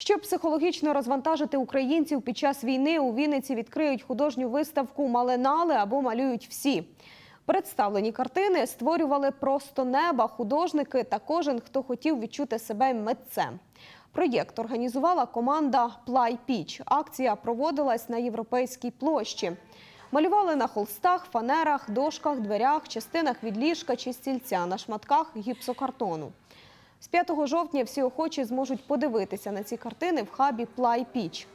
Щоб психологічно розвантажити українців під час війни, у Вінниці відкриють художню виставку Маленали або малюють всі. Представлені картини створювали просто неба художники та кожен, хто хотів відчути себе митцем. Проєкт організувала команда Плай Піч. Акція проводилась на європейській площі. Малювали на холстах, фанерах, дошках, дверях, частинах від ліжка чи стільця на шматках гіпсокартону. З 5 жовтня всі охочі зможуть подивитися на ці картини в хабі Плай Піч.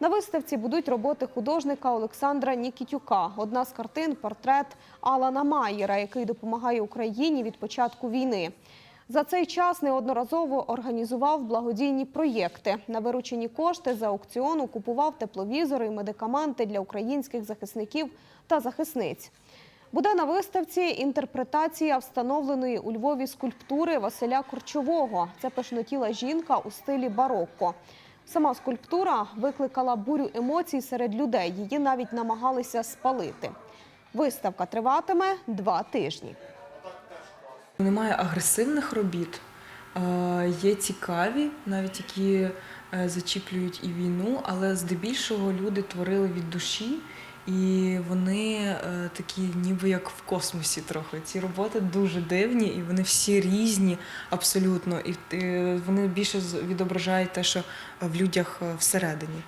На виставці будуть роботи художника Олександра Нікітюка. Одна з картин портрет Алана Майєра, який допомагає Україні від початку війни. За цей час неодноразово організував благодійні проєкти. На виручені кошти за аукціону купував тепловізори і медикаменти для українських захисників та захисниць. Буде на виставці інтерпретація встановленої у Львові скульптури Василя Корчового. Це пишнотіла жінка у стилі барокко. Сама скульптура викликала бурю емоцій серед людей. Її навіть намагалися спалити. Виставка триватиме два тижні. Немає агресивних робіт, є цікаві, навіть які е, зачіплюють і війну, але здебільшого люди творили від душі, і вони е, такі, ніби як в космосі трохи. Ці роботи дуже дивні, і вони всі різні абсолютно. І е, вони більше відображають те, що в людях е, всередині.